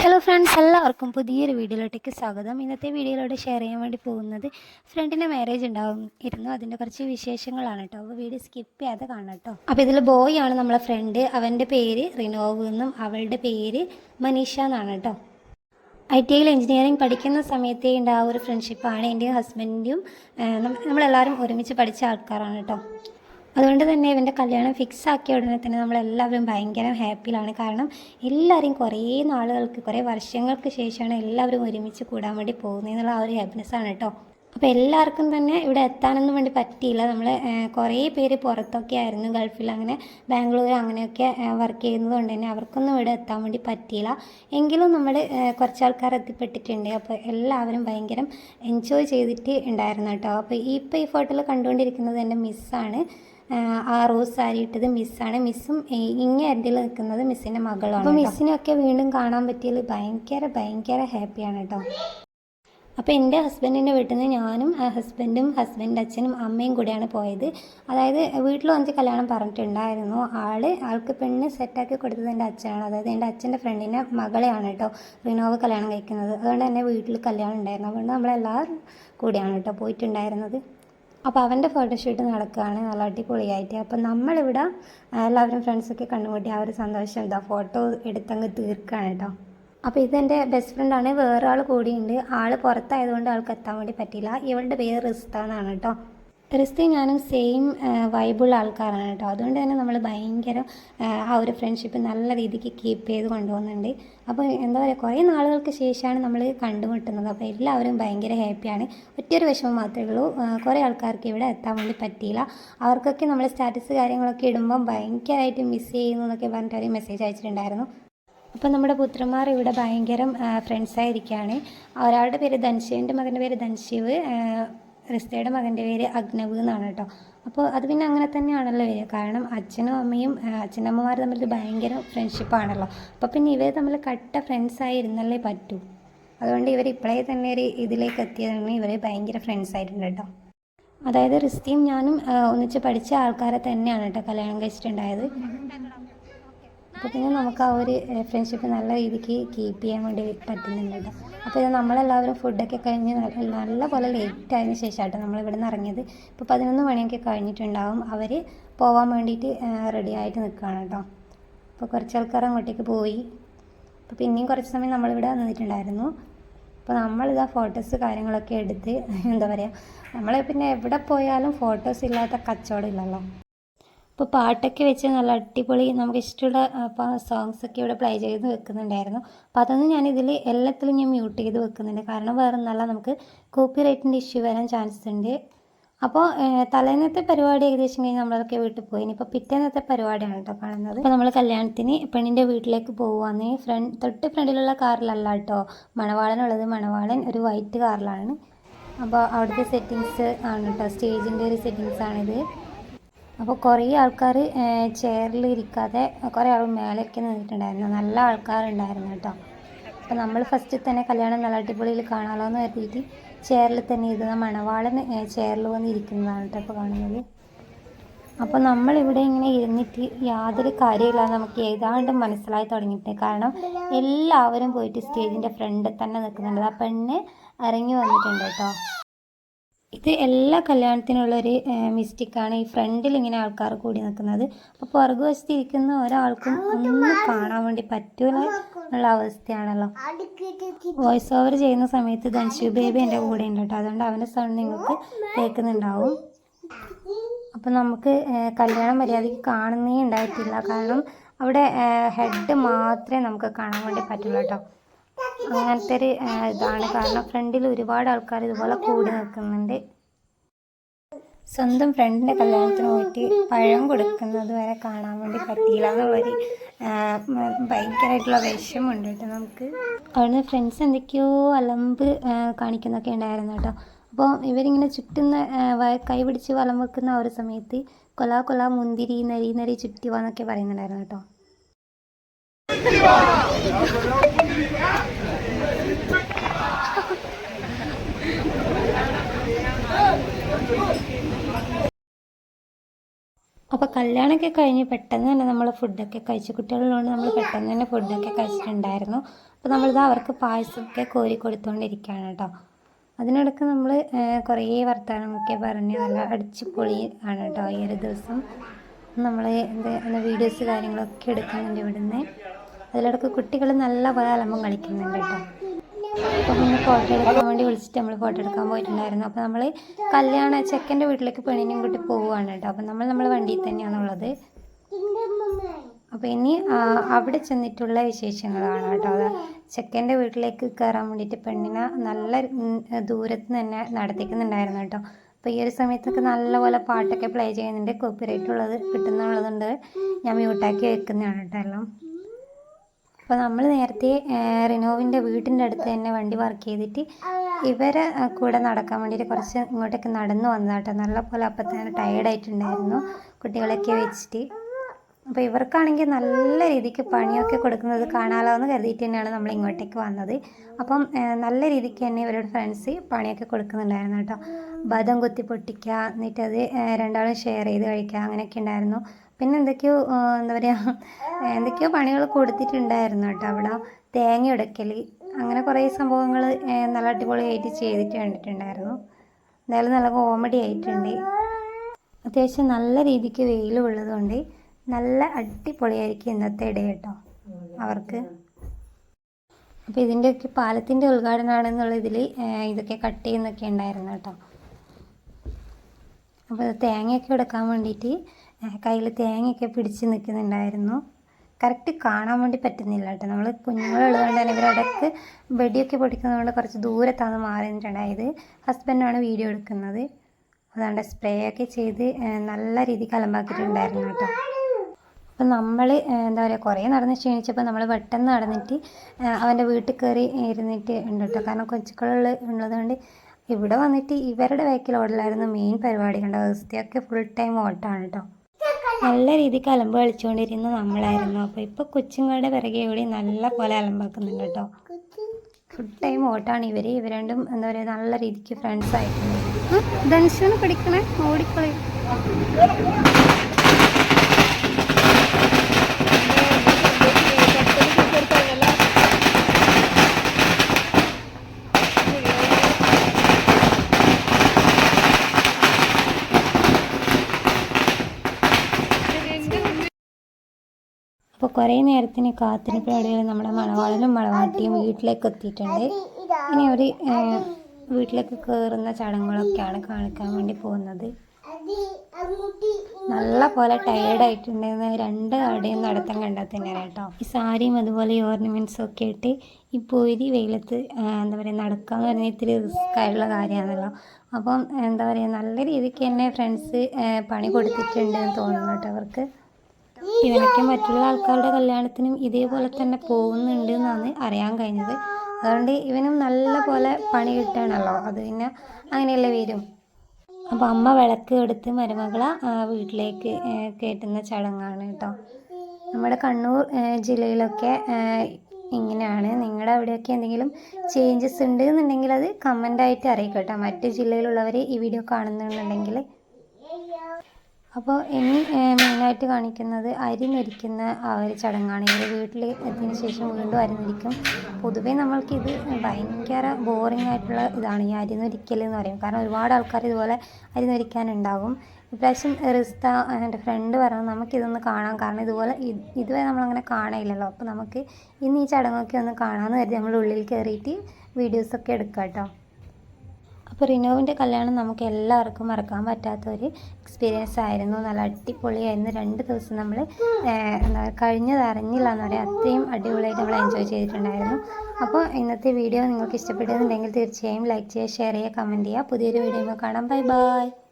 Hello friends എല്ലാവർക്കും പുതിയൊരു വീഡിയോയിലോട്ടേക്ക് സ്വാഗതം. ഇന്നത്തെ വീഡിയോയിലൂടെ ഷെയർ ചെയ്യാൻ വേണ്ടി പോകുന്നത് ഫ്രണ്ടിന്റെ മാരേജ് ഉണ്ടാവും ഇരുന്നു. അതിന്റെ കുറച്ച് വിശേഷങ്ങളാണ് കേട്ടോ. അപ്പോൾ വീഡിയോ സ്കിപ്പ് ചെയ്യാതെ കാണാം കേട്ടോ. അപ്പോൾ ഇതിൽ ബോയ് ആണ് നമ്മളെ ഫ്രണ്ട് അവന്റെ പേര് റിനോവ് എന്നും അവളുടെ പേര് മനീഷ എന്നാണ് കേട്ടോ. ഐ ടി ഐയിൽ എഞ്ചിനീയറിംഗ് പഠിക്കുന്ന സമയത്തേ ഉണ്ടായ ഒരു ഫ്രണ്ട്ഷിപ്പാണ് എന്റെയും ഹസ്ബൻഡിന്റെയും നമ്മളെല്ലാവരും ഒരുമിച്ച് പഠിച്ച ആൾക്കാരാണ് കേട്ടോ. അതുകൊണ്ട് തന്നെ ഇവന്റെ കല്യാണം ഫിക്സ് ആക്കിയ ഉടനെ തന്നെ നമ്മളെല്ലാവരും ഭയങ്കര ഹാപ്പിയിലാണ് കാരണം എല്ലാവരെയും കുറേ നാളുകൾക്ക് കുറേ വർഷങ്ങൾക്ക് ശേഷമാണ് എല്ലാവരും ഒരുമിച്ച് കൂടാൻ വേണ്ടി പോകുന്നത് എന്നുള്ള ആ ഒരു ഹാപ്പിനെസ്സാണ് കേട്ടോ. അപ്പോൾ എല്ലാവർക്കും തന്നെ ഇവിടെ എത്താനൊന്നും വേണ്ടി പറ്റിയില്ല. നമ്മൾ കുറേ പേര് പുറത്തൊക്കെ ആയിരുന്നു ഗൾഫിൽ. അങ്ങനെ ബാംഗ്ലൂർ അങ്ങനെയൊക്കെ വർക്ക് ചെയ്യുന്നത് കൊണ്ട് തന്നെ അവർക്കൊന്നും ഇവിടെ എത്താൻ വേണ്ടി പറ്റിയില്ല. എങ്കിലും നമ്മൾ കുറച്ച് ആൾക്കാർ എത്തിപ്പെട്ടിട്ടുണ്ട്. അപ്പോൾ എല്ലാവരും ഭയങ്കര എൻജോയ് ചെയ്തിട്ട് ഉണ്ടായിരുന്നു കേട്ടോ. അപ്പോൾ ഈ ഇപ്പോൾ ഈ ഫോട്ടോയിൽ കണ്ടുകൊണ്ടിരിക്കുന്നത് എന്റെ മിസ്സാണ് ആ റോസ് സാരി ഇട്ടത് മിസ്സാണ് മിസ്സും ഇങ്ങ എന്റെ നിൽക്കുന്നത് മിസ്സിന്റെ മകളാണ് അപ്പോൾ മിസ്സിനെയൊക്കെ വീണ്ടും കാണാൻ പറ്റിയതിൽ ഭയങ്കര ഭയങ്കര ഹാപ്പിയാണ് കേട്ടോ. അപ്പോൾ എന്റെ ഹസ്ബൻഡിന്റെ വീട്ടിൽ നിന്ന് ഞാനും ഹസ്ബൻഡും ഹസ്ബൻഡ് അച്ഛനും അമ്മയും കൂടിയാണ് പോയത്. അതായത് വീട്ടിൽ വന്നിട്ട് കല്യാണം പറഞ്ഞിട്ടുണ്ടായിരുന്നു. ആൾ ആൾക്ക് പെണ്ണ് സെറ്റാക്കി കൊടുത്തത് എന്റെ അച്ഛനാണ്. അതായത് എന്റെ അച്ഛന്റെ ഫ്രണ്ടിന്റെ മകളെയാണ് കേട്ടോ റിനോവ് കല്യാണം കഴിക്കുന്നത്. അതുകൊണ്ട് തന്നെ വീട്ടിൽ കല്യാണം ഉണ്ടായിരുന്നു. അതുകൊണ്ട് നമ്മളെല്ലാവരും കൂടിയാണ് കേട്ടോ പോയിട്ടുണ്ടായിരുന്നത്. അപ്പോൾ അവന്റെ ഫോട്ടോഷൂട്ട് നടക്കുകയാണ് നല്ല അടിപൊളിയായിട്ട്. അപ്പോൾ നമ്മളിവിടെ എല്ലാവരും ഫ്രണ്ട്സൊക്കെ കണ്ടുമുട്ടി ആ ഒരു സന്തോഷം. എന്താ ഫോട്ടോ എടുത്തങ്ങ് തീർക്കുകയാണ് കേട്ടോ അപ്പോൾ ഇതെന്റെ ബെസ്റ്റ് ഫ്രണ്ടാണ് വേറെ കൂടിയുണ്ട്. ആൾ പുറത്തായതുകൊണ്ട് ആൾക്ക് എത്താൻ വേണ്ടി പറ്റിയില്ല. ഇവളുടെ പേര് റിസ്ത എന്നാണ് കേട്ടോ റിസ്തി ഞാനും സെയിം വൈബുള്ള ആൾക്കാരാണ് കേട്ടോ. അതുകൊണ്ട് തന്നെ നമ്മൾ ഭയങ്കര ആ ഒരു ഫ്രണ്ട്ഷിപ്പ് നല്ല രീതിക്ക് കീപ്പ് ചെയ്ത് കൊണ്ടുപോകുന്നുണ്ട്. അപ്പോൾ എന്താ പറയുക കുറേ നാളുകൾക്ക് ശേഷമാണ് നമ്മൾ കണ്ടുമുട്ടുന്നത്. അപ്പോൾ എല്ലാവരും ഭയങ്കര ഹാപ്പിയാണ് ഒറ്റൊരു വിഷമം മാത്രമേ ഉള്ളൂ. കുറേ ആൾക്കാർക്ക് ഇവിടെ എത്താൻ വേണ്ടി പറ്റിയില്ല. അവർക്കൊക്കെ നമ്മൾ സ്റ്റാറ്റസ് കാര്യങ്ങളൊക്കെ ഇടുമ്പം ഭയങ്കരമായിട്ട് മിസ് ചെയ്യുന്നു എന്നൊക്കെ പറഞ്ഞിട്ട് അവർ മെസ്സേജ് അയച്ചിട്ടുണ്ടായിരുന്നു. അപ്പോൾ നമ്മുടെ പുത്രന്മാർ ഇവിടെ ഭയങ്കര ഫ്രണ്ട്സായിരിക്കുകയാണ് ഒരാളുടെ പേര് ധൻശിവിന്റെ മകന്റെ പേര് ധൻശിവ് റിസ്തയുടെ മകന്റെ പേര് അഗ്നവ് എന്നാണ് കേട്ടോ. അപ്പോൾ അത് പിന്നെ അങ്ങനെ തന്നെയാണല്ലോ വരിക. കാരണം അച്ഛനും അമ്മയും അച്ഛനമ്മമാർ തമ്മിൽ ഭയങ്കര ഫ്രണ്ട്ഷിപ്പാണല്ലോ അപ്പോൾ പിന്നെ ഇവർ തമ്മിൽ കട്ട ഫ്രണ്ട്സായി ഇരുന്നല്ലേ പറ്റൂ. അതുകൊണ്ട് ഇവർ ഇപ്പോഴേ തന്നെ ഒരു ഇതിലേക്ക് എത്തിയതാണ്. ഇവർ ഭയങ്കര ഫ്രണ്ട്സ് ആയിട്ടുണ്ട് കേട്ടോ. അതായത് റിസ്തിയും ഞാനും ഒന്നിച്ച് പഠിച്ച ആൾക്കാരെ തന്നെയാണ് കേട്ടോ കല്യാണം കഴിച്ചിട്ടുണ്ടായത്. അപ്പോൾ പിന്നെ നമുക്ക് ആ ഒരു ഫ്രണ്ട്ഷിപ്പ് നല്ല രീതിക്ക് കീപ്പ് ചെയ്യാൻ വേണ്ടി പറ്റുന്നുണ്ട് കേട്ടോ. അപ്പോൾ ഇത് നമ്മളെല്ലാവരും ഫുഡൊക്കെ കഴിഞ്ഞ് നല്ല പോലെ ലേറ്റ് ആയതിനു ശേഷമാട്ടോ നമ്മൾ ഇവിടെ നിന്ന് ഇറങ്ങിയത്. ഇപ്പോൾ പതിനൊന്ന് മണിയൊക്കെ കഴിഞ്ഞിട്ടുണ്ടാവും. അവർ പോകാൻ വേണ്ടിയിട്ട് റെഡി ആയിട്ട് നിൽക്കുകയാണ് കേട്ടോ അപ്പോൾ കുറച്ച് ആൾക്കാർ അങ്ങോട്ടേക്ക് പോയി. അപ്പോൾ പിന്നെയും കുറച്ച് സമയം നമ്മളിവിടെ നിന്നിട്ടുണ്ടായിരുന്നു. അപ്പോൾ നമ്മളിതാ ഫോട്ടോസ് കാര്യങ്ങളൊക്കെ എടുത്ത് എന്താ പറയുക നമ്മൾ പിന്നെ എവിടെ പോയാലും ഫോട്ടോസ് ഇല്ലാത്ത കച്ചവടം ഇല്ലല്ലോ. ഇപ്പോൾ പാട്ടൊക്കെ വെച്ച് നല്ല അടിപൊളി നമുക്ക് ഇഷ്ടമുള്ള സോങ്സ് ഒക്കെ ഇവിടെ പ്ലേ ചെയ്ത് വെക്കുന്നുണ്ടായിരുന്നു. അപ്പോൾ അതൊന്നും ഞാൻ ഇതിൽ എല്ലാത്തിലും ഞാൻ മ്യൂട്ട് ചെയ്ത് വെക്കുന്നുണ്ട്. കാരണം വേറെ നല്ല നമുക്ക് കോപ്പി റൈറ്റിന്റെ ഇഷ്യൂ വരാൻ ചാൻസ് ഉണ്ട്. അപ്പോൾ തലേന്നത്തെ പരിപാടി ഏകദേശം കഴിഞ്ഞ് നമ്മളൊക്കെ വീട്ടിൽ പോയി. ഇനിയിപ്പോൾ പിറ്റേന്നത്തെ പരിപാടിയാണ് കേട്ടോ കാണുന്നത്. അപ്പോൾ നമ്മൾ കല്യാണത്തിന് പെണ്ണിന്റെ വീട്ടിലേക്ക് പോകുവാന്ന് ഫ്രണ്ട് തൊട്ട് ഫ്രണ്ടിലുള്ള കാറിലല്ല കേട്ടോ മണവാളനുള്ളത് മണവാളൻ ഒരു വൈറ്റ് കാറിലാണ്. അപ്പോൾ അവിടുത്തെ സെറ്റിങ്സ് ആണ് കേട്ടോ സ്റ്റേജിന്റെ ഒരു സെറ്റിങ്സ് ആണിത്. അപ്പോൾ കുറേ ആൾക്കാർ ചെയറിൽ ഇരിക്കാതെ കുറേ ആൾ മേലേക്ക് നിന്നിട്ടുണ്ടായിരുന്നു. നല്ല ആൾക്കാരുണ്ടായിരുന്നു കേട്ടോ. അപ്പോൾ നമ്മൾ ഫസ്റ്റ് തന്നെ കല്യാണം നല്ല അടിപൊളിയിൽ കാണാമല്ലോ എന്ന് കരുതിയിട്ട് ചെയറിൽ തന്നെ ഇരുന്ന മണവാളൻ ചെയറിൽ വന്ന് ഇരിക്കുന്നതാണ് കേട്ടോ ഇപ്പോൾ കാണുന്നത്. അപ്പോൾ നമ്മളിവിടെ ഇങ്ങനെ ഇരുന്നിട്ട് യാതൊരു കാര്യമില്ല നമുക്ക് ഏതാണ്ട് മനസ്സിലായി തുടങ്ങിയിട്ട് കാരണം എല്ലാവരും പോയിട്ട് സ്റ്റേജിന്റെ ഫ്രണ്ടിൽ തന്നെ നിൽക്കുന്നുണ്ട്. ആ പെണ്ണ് ഇറങ്ങി വന്നിട്ടുണ്ട് കേട്ടോ. ഇത് എല്ലാ കല്യാണത്തിനുള്ളൊരു മിസ്റ്റേക്കാണ്. ഈ ഫ്രണ്ടിൽ ഇങ്ങനെ ആൾക്കാർ കൂടി നിൽക്കുന്നത്. അപ്പോൾ പുറകുവശത്ത് ഇരിക്കുന്ന ഒരാൾക്കും ഒന്നും കാണാൻ വേണ്ടി പറ്റൂല എന്നുള്ള അവസ്ഥയാണല്ലോ. വോയിസ് ഓവർ ചെയ്യുന്ന സമയത്ത് ധൻഷു ബേബി എന്റെ കൂടെ ഉണ്ട് കേട്ടോ. അതുകൊണ്ട് അവന്റെ സൗണ്ട് നിങ്ങൾക്ക് കേൾക്കുന്നുണ്ടാവും. അപ്പോൾ നമുക്ക് കല്യാണം മര്യാദയ്ക്ക് കാണുന്നേ ഉണ്ടായിട്ടില്ല. കാരണം അവിടെ ഹെഡ് മാത്രമേ നമുക്ക് കാണാൻ വേണ്ടി പറ്റുള്ളൂ കേട്ടോ. അങ്ങനത്തെ ഒരു ഇതാണ്. കാരണം ഫ്രണ്ടിൽ ഒരുപാട് ആൾക്കാർ ഇതുപോലെ കൂടി നിൽക്കുന്നുണ്ട്. സ്വന്തം ഫ്രണ്ടിന്റെ കല്യാണത്തിന് പോയിട്ട് പഴം കൊടുക്കുന്നത് വരെ കാണാൻ വേണ്ടി പറ്റിയില്ല എന്നുള്ളൊരു ഭയങ്കരമായിട്ടുള്ള വിഷമമുണ്ട് കേട്ടോ നമുക്ക്. അവിടുന്ന് ഫ്രണ്ട്സ് എന്തൊക്കെയോ അലമ്പ് കാണിക്കുന്നൊക്കെ ഉണ്ടായിരുന്നു കേട്ടോ. അപ്പോൾ ഇവരിങ്ങനെ ചുറ്റുന്ന കൈ പിടിച്ച് വലം വെക്കുന്ന ഒരു സമയത്ത് കൊല കൊല മുന്തിരി നരി നരി ചുറ്റി വാന്നൊക്കെ പറയുന്നുണ്ടായിരുന്നു കേട്ടോ. അപ്പോൾ കല്യാണമൊക്കെ കഴിഞ്ഞ് പെട്ടെന്ന് തന്നെ നമ്മൾ ഫുഡൊക്കെ കഴിച്ചു കുട്ടികളുള്ളതുകൊണ്ട് നമ്മൾ പെട്ടെന്ന് തന്നെ ഫുഡൊക്കെ കഴിച്ചിട്ടുണ്ടായിരുന്നു. അപ്പോൾ നമ്മളിത് അവർക്ക് പായസമൊക്കെ കോരി കൊടുത്തുകൊണ്ടിരിക്കുകയാണ് കേട്ടോ. അതിനിടയ്ക്ക് നമ്മൾ കുറേ വർത്തമാനമൊക്കെ പറഞ്ഞ് നല്ല അടിച്ചുപൊളി ആണ് കേട്ടോ ഈ ഒരു ദിവസം. നമ്മൾ എന്താ വീഡിയോസ് കാര്യങ്ങളൊക്കെ എടുക്കുന്നുണ്ട് ഇവിടുന്ന്. അതിലിടയ്ക്ക് കുട്ടികൾ നല്ല പോലെ അലമ്പം കളിക്കുന്നുണ്ട് കേട്ടോ. അപ്പം പിന്നെ ഫോട്ടോ എടുക്കാൻ വേണ്ടി വിളിച്ചിട്ട് നമ്മൾ ഫോട്ടോ എടുക്കാൻ പോയിട്ടുണ്ടായിരുന്നു. അപ്പോൾ നമ്മൾ കല്യാണ ചെക്കന്റെ വീട്ടിലേക്ക് പെണ്ണിനും കൂട്ടി പോവുകയാണ് കേട്ടോ. അപ്പോൾ നമ്മൾ നമ്മളെ വണ്ടിയിൽ തന്നെയാണുള്ളത്. അപ്പോൾ ഇനി അവിടെ ചെന്നിട്ടുള്ള വിശേഷങ്ങളാണ് കേട്ടോ. അത് ചെക്കന്റെ വീട്ടിലേക്ക് കയറാൻ വേണ്ടിയിട്ട് പെണ്ണിനെ നല്ല ദൂരത്ത് തന്നെ നടത്തിക്കുന്നുണ്ടായിരുന്നു കേട്ടോ. അപ്പോൾ ഈ ഒരു സമയത്തൊക്കെ നല്ലപോലെ പാട്ടൊക്കെ പ്ലേ ചെയ്യുന്നുണ്ട്. കോപ്പിറൈറ്റ് ഉള്ളത് കിട്ടുന്നുള്ളതുണ്ട്. ഞാൻ മ്യൂട്ടാക്കി വെക്കുന്നതാണ് കേട്ടോ എല്ലാം. അപ്പോൾ നമ്മൾ നേരത്തെ റിനോവിന്റെ വീട്ടിന്റെ അടുത്ത് തന്നെ വണ്ടി വർക്ക് ചെയ്തിട്ട് ഇവരെ കൂടെ നടക്കാൻ വേണ്ടിയിട്ട് കുറച്ച് ഇങ്ങോട്ടേക്ക് നടന്നു വന്നതാട്ടോ. നല്ല പോലെ അപ്പം തന്നെ ടയേർഡായിട്ടുണ്ടായിരുന്നു കുട്ടികളൊക്കെ വെച്ചിട്ട്. അപ്പോൾ ഇവർക്കാണെങ്കിൽ നല്ല രീതിക്ക് പണിയൊക്കെ കൊടുക്കുന്നത് കാണാലോ എന്ന് കരുതിയിട്ട് തന്നെയാണ് നമ്മൾ ഇങ്ങോട്ടേക്ക് വന്നത്. അപ്പം നല്ല രീതിക്ക് തന്നെ ഇവരുടെ ഫ്രണ്ട്സ് പണിയൊക്കെ കൊടുക്കുന്നുണ്ടായിരുന്നു കേട്ടോ. ബദം കുത്തി പൊട്ടിക്കുക എന്നിട്ടത് രണ്ടാളും ഷെയർ ചെയ്ത് കഴിക്കുക അങ്ങനെയൊക്കെ ഉണ്ടായിരുന്നു. പിന്നെ എന്തൊക്കെയോ എന്താ പറയുക എന്തൊക്കെയോ പണികൾ കൊടുത്തിട്ടുണ്ടായിരുന്നു കേട്ടോ. അവിടെ തേങ്ങ ഉടക്കൽ അങ്ങനെ കുറേ സംഭവങ്ങൾ നല്ല അടിപൊളിയായിട്ട് ചെയ്തിട്ട് കണ്ടിട്ടുണ്ടായിരുന്നു. എന്തായാലും നല്ല കോമഡി ആയിട്ടുണ്ട്. അത്യാവശ്യം നല്ല രീതിക്ക് വെയിലും ഉള്ളതുകൊണ്ട് നല്ല അടിപൊളിയായിരിക്കും ഇന്നത്തെ ഇട കേട്ടോ അവർക്ക്. അപ്പോൾ ഇതിന്റെയൊക്കെ പാലത്തിന്റെ ഉദ്ഘാടനമാണെന്നുള്ള ഇതിൽ ഇതൊക്കെ കട്ട് ചെയ്യുന്നൊക്കെ ഉണ്ടായിരുന്നു കേട്ടോ. അപ്പോൾ തേങ്ങയൊക്കെ എടുക്കാൻ വേണ്ടിയിട്ട് കയ്യിൽ തേങ്ങയൊക്കെ പിടിച്ച് നിൽക്കുന്നുണ്ടായിരുന്നു കറക്റ്റ് കാണാൻ വേണ്ടി പറ്റുന്നില്ല കേട്ടോ. നമ്മൾ കുഞ്ഞുങ്ങളുള്ളതുകൊണ്ട് തന്നെ ഇവരിടക്ക് വെടിയൊക്കെ പൊടിക്കുന്നതുകൊണ്ട് കുറച്ച് ദൂരത്താണ് മാറി നിന്നിട്ടുണ്ടായത് ഹസ്ബൻഡാണ് വീഡിയോ എടുക്കുന്നത്. അതുകൊണ്ട് സ്പ്രേ ഒക്കെ ചെയ്ത് നല്ല രീതിക്ക് അലമ്പാക്കിയിട്ടുണ്ടായിരുന്നു കേട്ടോ. അപ്പം നമ്മൾ എന്താ പറയുക കുറേ നടന്ന് ക്ഷീണിച്ചപ്പോൾ നമ്മൾ പെട്ടെന്ന് നടന്നിട്ട് അവന്റെ വീട്ടിൽ കയറി ഇരുന്നിട്ട് ഉണ്ട് കേട്ടോ. കാരണം കൊച്ചുക്കളുള്ള ഉള്ളതുകൊണ്ട് ഇവിടെ വന്നിട്ട് ഇവരുടെ വേക്കിൽ ഓടലായിരുന്നു മെയിൻ പരിപാടി കണ്ടോ ദിവസത്തെയൊക്കെ ഫുൾ ടൈം ഓട്ടാണ് കേട്ടോ. നല്ല രീതിക്ക് അലമ്പ് കളിച്ചുകൊണ്ടിരുന്ന നമ്മളായിരുന്നു. അപ്പോൾ ഇപ്പോൾ കൊച്ചുങ്ങളുടെ പിറകെ കൂടി നല്ല പോലെ അലമ്പാക്കുന്നുണ്ട് കേട്ടോ. ഫുൾ ടൈം ഓട്ടാണ് ഇവർ ഇവർ രണ്ടും എന്താ പറയുക നല്ല രീതിക്ക് ഫ്രണ്ട്സ് ആയിട്ടുണ്ട്. ധനുഷാണ് പഠിക്കണേ? ഓടിക്കളി അപ്പോൾ കുറേ നേരത്തിന് കാത്തിരിപ്പിനിടയിൽ നമ്മുടെ മണവാളനും മണവാട്ടിയും വീട്ടിലേക്ക് എത്തിയിട്ടുണ്ട്. ഇനി അവർ വീട്ടിലേക്ക് കയറുന്ന ചടങ്ങുകളൊക്കെയാണ് കാണിക്കാൻ വേണ്ടി പോകുന്നത്. നല്ല പോലെ ടയേർഡായിട്ടുണ്ടെന്ന് രണ്ട് ആടെയും നടത്തം കണ്ടാൽ കേട്ടോ. ഈ സാരിയും അതുപോലെ ഈ ഓർണമെന്റ്സും ഒക്കെ ഇട്ട് ഈ പൊരി വെയിലത്ത് എന്താ പറയുക നടക്കാന്ന് പറഞ്ഞാൽ ഇത്തിരി റിസ്ക് ആയിട്ടുള്ള കാര്യമാണല്ലോ. അപ്പം എന്താ പറയുക നല്ല രീതിക്ക് തന്നെ ഫ്രണ്ട്സ് പണി കൊടുത്തിട്ടുണ്ട് എന്ന് തോന്നുന്നു കേട്ടോ അവർക്ക്. ഇവനൊക്കെ മറ്റുള്ള ആൾക്കാരുടെ കല്യാണത്തിനും ഇതേപോലെ തന്നെ പോകുന്നുണ്ട് എന്നാണ് അറിയാൻ കഴിഞ്ഞത്. അതുകൊണ്ട് ഇവനും നല്ല പോലെ പണി കിട്ടുകയാണല്ലോ. അത് പിന്നെ അങ്ങനെയല്ലേ വരും. അപ്പോൾ അമ്മ വിളക്ക് എടുത്ത് മരുമകളെ വീട്ടിലേക്ക് കയറ്റുന്ന ചടങ്ങാണ് കേട്ടോ. നമ്മുടെ കണ്ണൂർ ജില്ലയിലൊക്കെ ഇങ്ങനെയാണ്. നിങ്ങളുടെ അവിടെയൊക്കെ എന്തെങ്കിലും ചേഞ്ചസ് ഉണ്ട് എന്നുണ്ടെങ്കിൽ അത് കമന്റായിട്ട് അറിയിക്കുക കേട്ടോ മറ്റ് ജില്ലയിലുള്ളവർ ഈ വീഡിയോ കാണുന്നുണ്ടെങ്കിൽ അപ്പോൾ ഇനി മെയിനായിട്ട് കാണിക്കുന്നത് അരി നെരിക്കുന്ന ആ ഒരു ചടങ്ങാണ്. ഇവർ വീട്ടിൽ എത്തിയതിന് ശേഷം വീണ്ടും അരി നെരിക്കും പൊതുവേ നമ്മൾക്കിത് ഭയങ്കര ബോറിംഗ് ആയിട്ടുള്ള ഇതാണ് ഈ അരി നെരിക്കൽ എന്ന് പറയും കാരണം ഒരുപാട് ആൾക്കാർ ഇതുപോലെ അരി നെരിക്കാനുണ്ടാകും ഇപ്രാവശ്യം റിസ്ത എന്റെ ഫ്രണ്ട് പറഞ്ഞു നമുക്കിതൊന്ന് കാണാം. കാരണം ഇതുപോലെ ഇത് ഇതുവരെ നമ്മളങ്ങനെ കാണാനില്ലല്ലോ അപ്പോൾ നമുക്ക് ഇന്ന് ഈ ചടങ്ങൊക്കെ ഒന്ന് കാണാമെന്ന് കരുതി നമ്മൾ ഉള്ളിൽ കയറിയിട്ട് വീഡിയോസൊക്കെ എടുക്കാം കേട്ടോ അപ്പോൾ റിനോവിന്റെ കല്യാണം നമുക്ക് എല്ലാവർക്കും മറക്കാൻ പറ്റാത്ത ഒരു എക്സ്പീരിയൻസ് ആയിരുന്നു. നല്ല അടിപൊളിയായിരുന്നു. രണ്ട് ദിവസം നമ്മൾ എന്താ കഴിഞ്ഞത് അറിഞ്ഞില്ല എന്ന് പറയാം. അത്രയും അടിപൊളിയായിട്ട് നമ്മൾ എൻജോയ് ചെയ്തിട്ടുണ്ടായിരുന്നു. അപ്പോൾ ഇന്നത്തെ വീഡിയോ നിങ്ങൾക്ക് ഇഷ്ടപ്പെട്ടെന്നുണ്ടെങ്കിൽ തീർച്ചയായും ലൈക്ക് ചെയ്യുക ഷെയർ ചെയ്യുക കമന്റ് ചെയ്യുക. പുതിയൊരു വീഡിയോ കാണാം. Bye bye